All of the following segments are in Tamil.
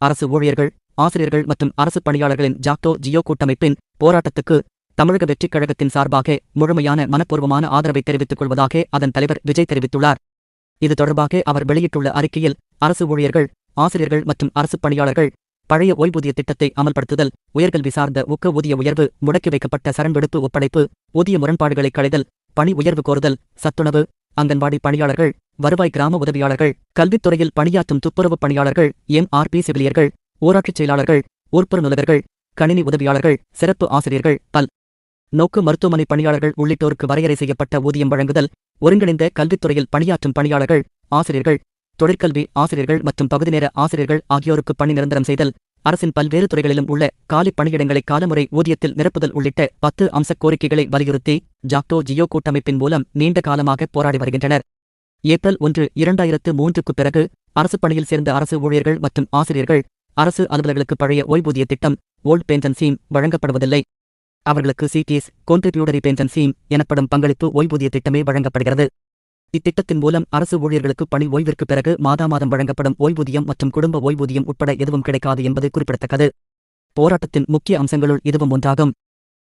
அரசு ஊழியர்கள் ஆசிரியர்கள் மற்றும் அரசு பணியாளர்களின் ஜாக்டோ ஜியோ கூட்டமைப்பின் போராட்டத்துக்கு தமிழக வெற்றிக் கழகத்தின் சார்பாக முழுமையான மனப்பூர்வமான ஆதரவை தெரிவித்துக் கொள்வதாக அதன் தலைவர் விஜய் தெரிவித்துள்ளார். இது தொடர்பாக அவர் வெளியிட்டுள்ள அறிக்கையில் அரசு ஊழியர்கள் ஆசிரியர்கள் மற்றும் அரசு பணியாளர்கள் பழைய ஓய்வூதிய திட்டத்தை அமல்படுத்துதல் உயர்கல்வி சார்ந்த ஊக்க ஊதிய உயர்வு முடக்கி வைக்கப்பட்ட சரண்வெடுப்பு ஒப்படைப்பு ஊதிய முரண்பாடுகளை களைதல் பணி உயர்வு கோருதல் சத்துணவு அங்கன்வாடி பணியாளர்கள் வருவாய் கிராம உதவியாளர்கள் கல்வித்துறையில் பணியாற்றும் துப்புரவு பணியாளர்கள் எம்ஆர்பி செவிலியர்கள் ஊராட்சிச் செயலாளர்கள் ஊர்ப்புறநுலகர்கள் கணினி உதவியாளர்கள் சிறப்பு ஆசிரியர்கள் பல். நோக்கு மருத்துவமனை பணியாளர்கள் உள்ளிட்டோருக்கு வரையறை செய்யப்பட்ட ஊதியம் வழங்குதல் ஒருங்கிணைந்த கல்வித்துறையில் பணியாற்றும் பணியாளர்கள் ஆசிரியர்கள் தொழிற்கல்வி ஆசிரியர்கள் மற்றும் பகுதிநேர ஆசிரியர்கள் ஆகியோருக்கு பணி நிரந்தரம் செய்தல். அரசின் பல்வேறு துறைகளிலும் உள்ள காலி பணியிடங்களை காலமுறை ஊதியத்தில் நிரப்புதல் உள்ளிட்ட பத்து அம்ச கோரிக்கைகளை வலியுறுத்தி ஜாக்டோ ஜியோ கூட்டமைப்பின் மூலம் நீண்ட காலமாக போராடி வருகின்றனர். ஏப்ரல் ஒன்று இரண்டாயிரத்து மூன்றுக்கு பிறகு அரசு பணியில் சேர்ந்த அரசு ஊழியர்கள் மற்றும் ஆசிரியர்கள் அரசு அலுவலர்களுக்கு பழைய ஓய்வூதிய திட்டம் ஓல்ட் பென்ஷன் சீம் வழங்கப்படுவதில்லை. அவர்களுக்கு சிடிஎஸ் கான்ட்ரிபியூட்டரி பென்ஷன் சீம் எனப்படும் பங்களிப்பு ஓய்வூதிய திட்டமே வழங்கப்படுகிறது. இத்திட்டத்தின் மூலம் அரசு ஊழியர்களுக்கு பணி ஓய்விற்கு பிறகு மாதா மாதம் வழங்கப்படும் ஓய்வூதியம் மற்றும் குடும்ப ஓய்வூதியம் உட்பட எதுவும் கிடைக்காது என்பது குறிப்பிடத்தக்கது. போராட்டத்தின் முக்கிய அம்சங்களுள் இதுவும் ஒன்றாகும்.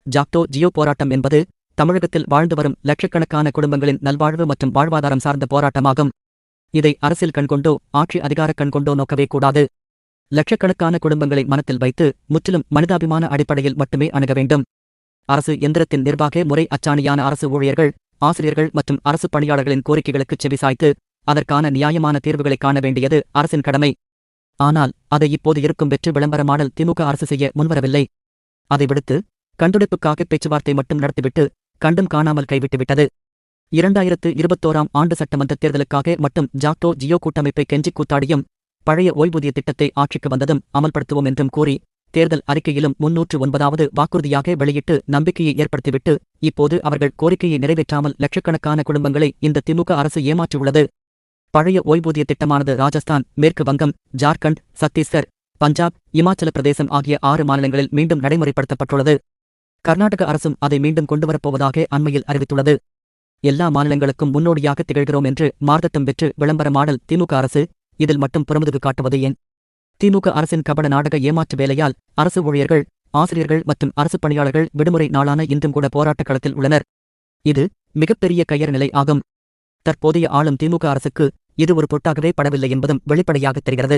ஜாக்டோ ஜியோ போராட்டம் என்பது தமிழகத்தில் வாழ்ந்து வரும் லட்சக்கணக்கான குடும்பங்களின் நல்வாழ்வு மற்றும் வாழ்வாதாரம் சார்ந்த போராட்டமாகும். இதை அரசியல் கண்கொண்டோ ஆட்சி அதிகார கண்கொண்டோ நோக்கவே கூடாது. லட்சக்கணக்கான குடும்பங்களை மனத்தில் வைத்து முற்றிலும் மனிதாபிமான அடிப்படையில் மட்டுமே அணுக வேண்டும். அரசு எந்திரத்தின் நிர்வாக முறை அச்சாணியான அரசு ஊழியர்கள் ஆசிரியர்கள் மற்றும் அரசு பணியாளர்களின் கோரிக்கைகளுக்கு செவிசாய்த்து அதற்கான நியாயமான தீர்வுகளை காண வேண்டியது அரசின் கடமை. ஆனால் அதை இப்போது இருக்கும் வெற்றி விளம்பரமாடல் திமுக அரசு செய்ய முன்வரவில்லை. அதை விடுத்து கண்டுபிடிப்புக்காக பேச்சுவார்த்தை மட்டும் நடத்திவிட்டு கண்டும் காணாமல் கைவிட்டுவிட்டது. இரண்டாயிரத்து இருபத்தோராம் ஆண்டு சட்டமன்ற தேர்தலுக்காக மட்டும் ஜாக்டோ ஜியோ கூட்டமைப்பை கெஞ்சிக் கூத்தாடியும் பழைய ஓய்வூதிய திட்டத்தை ஆட்சிக்கு வந்ததும் அமல்படுத்துவோம் என்றும் கூறி தேர்தல் அறிக்கையிலும் முன்னூற்று ஒன்பதாவது வாக்குறுதியாக வெளியிட்டு நம்பிக்கையை ஏற்படுத்திவிட்டு இப்போது அவர்கள் கோரிக்கையை நிறைவேற்றாமல் லட்சக்கணக்கான குடும்பங்களை இந்த திமுக அரசு ஏமாற்றியுள்ளது. பழைய ஓய்வூதிய திட்டமானது ராஜஸ்தான் மேற்கு வங்கம் ஜார்க்கண்ட் சத்தீஸ்கர் பஞ்சாப் இமாச்சல பிரதேசம் ஆகிய ஆறு மாநிலங்களில் மீண்டும் நடைமுறைப்படுத்தப்பட்டுள்ளது. கர்நாடக அரசும் அதை மீண்டும் கொண்டுவரப்போவதாக அண்மையில் அறிவித்துள்ளது. எல்லா மாநிலங்களுக்கும் முன்னோடியாக திகழ்கிறோம் என்று மார்த்தத்தம் பெற்று விளம்பரமாடல் திமுக அரசு இதில் மட்டும் புறமுதுகு காட்டுவது ஏன்? திமுக அரசின் கபட நாடக ஏமாற்று வேலையால் அரசு ஊழியர்கள் ஆசிரியர்கள் மற்றும் அரசு பணியாளர்கள் விடுமுறை நாளான இன்றும் கூட போராட்டக் களத்தில் உள்ளனர். இது மிகப்பெரிய கையறு நிலை ஆகும். தற்போதைய ஆளும் திமுக அரசுக்கு இது ஒரு பொட்டாகவே படவில்லை என்பதும் வெளிப்படையாக தெரிகிறது.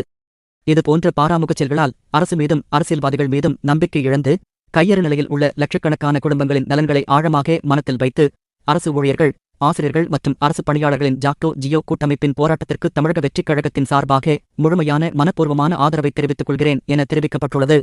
இதுபோன்ற பாராமுகச் செயல்களால் அரசு மீதும் அரசியல்வாதிகள் மீதும் நம்பிக்கை இழந்து கையறு நிலையில் உள்ள லட்சக்கணக்கான குடும்பங்களின் நலன்களை ஆழமாக மனத்தில் வைத்து அரசு ஊழியர்கள் ஆசிரியர்கள் மற்றும் அரசு பணியாளர்களின் ஜாக்டோ ஜியோ கூட்டமைப்பின் போராட்டத்திற்கு தமிழக வெற்றிக் கழகத்தின் சார்பாக முழுமையான மனப்பூர்வமான ஆதரவை தெரிவித்துக் கொள்கிறேன் என தெரிவிக்கப்பட்டுள்ளது.